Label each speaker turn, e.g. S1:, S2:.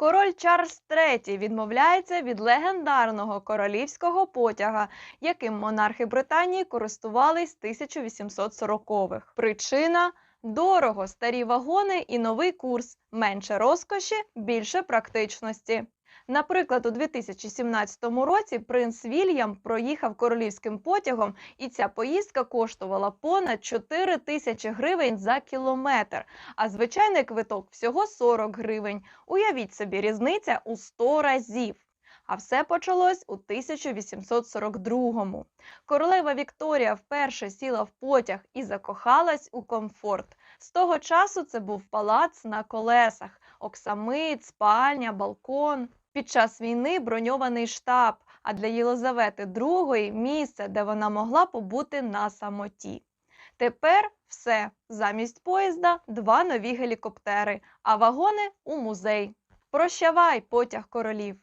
S1: Король Чарльз III відмовляється від легендарного королівського потяга, яким монархи Британії користувались 1840-х. Причина дорого, старі вагони і новий курс, менше розкоші, більше практичності. Наприклад, у 2017 році принц Вільям проїхав королівським потягом, і ця поїздка коштувала понад 4 тисячі гривень за кілометр, а звичайний квиток всього 40 гривень. Уявіть собі, різниця у 100 разів. А все почалось у 1842-му. Королева Вікторія вперше сіла в потяг і закохалась у комфорт. З того часу це був палац на колесах, оксамит, спальня, балкон. Під час війни броньований штаб, а для Єлизавети II місце, де вона могла побути на самоті. Тепер все. Замість поїзда два нові гелікоптери, а вагони у музей. Прощавай, потяг королів!